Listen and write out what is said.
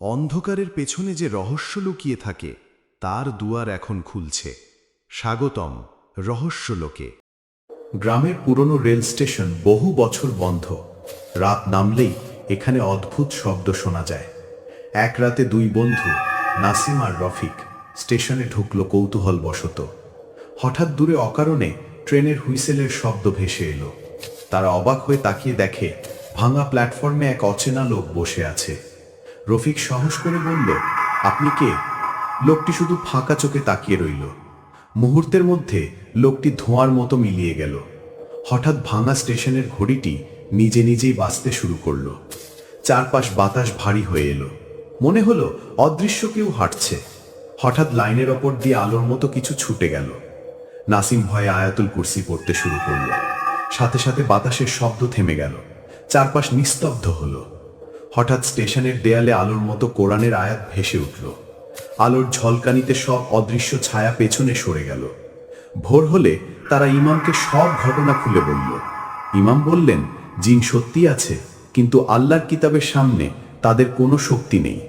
অন্ধকারের পেছনে যে রহস্য লুকিয়ে থাকে, তার দুয়ার এখন খুলছে। স্বাগতম রহস্যলোকে। গ্রামের পুরনো রেল স্টেশন বহু বছর বন্ধ। রাত নামলেই এখানে অদ্ভুত শব্দ শোনা যায়। এক রাতে দুই বন্ধু, নাসিম আর রফিক, স্টেশনে ঢুকল কৌতূহল বশত হঠাৎ দূরে অকারণে ট্রেনের হুইসেলের শব্দ ভেসে এলো। তারা অবাক হয়ে তাকিয়ে দেখে, ভাঙা প্ল্যাটফর্মে এক অচেনা লোক বসে আছে। রফিক সাহস করে বলল, আপনি কে? লোকটি শুধু ফাঁকা চোখে তাকিয়ে রইল। মুহূর্তের মধ্যে লোকটি ধোঁয়ার মতো মিলিয়ে গেল। হঠাৎ ভাঙা স্টেশনের ঘড়িটি নিজে নিজেই বাঁচতে শুরু করল। চারপাশ বাতাস ভারী হয়ে এলো। মনে হলো অদৃশ্য কেউ হাঁটছে। হঠাৎ লাইনের ওপর দিয়ে আলোর মতো কিছু ছুটে গেল। নাসিম ভয়ে আয়াতুল কুরসি পড়তে শুরু করল। সাথে সাথে বাতাসের শব্দ থেমে গেল। চারপাশ নিস্তব্ধ হলো। হঠাৎ স্টেশনের দেয়ালে আলোর মতো কোরআনের আয়াত ভেসে উঠল। আলোর ঝলকানিতে সব অদৃশ্য ছায়া পেছনে সরে গেল। ভোর হলে তারা ইমামকে সব ঘটনা খুলে বলল। ইমাম বললেন, জিন সত্যি আছে, কিন্তু আল্লাহর কিতাবের সামনে তাদের কোনো শক্তি নেই।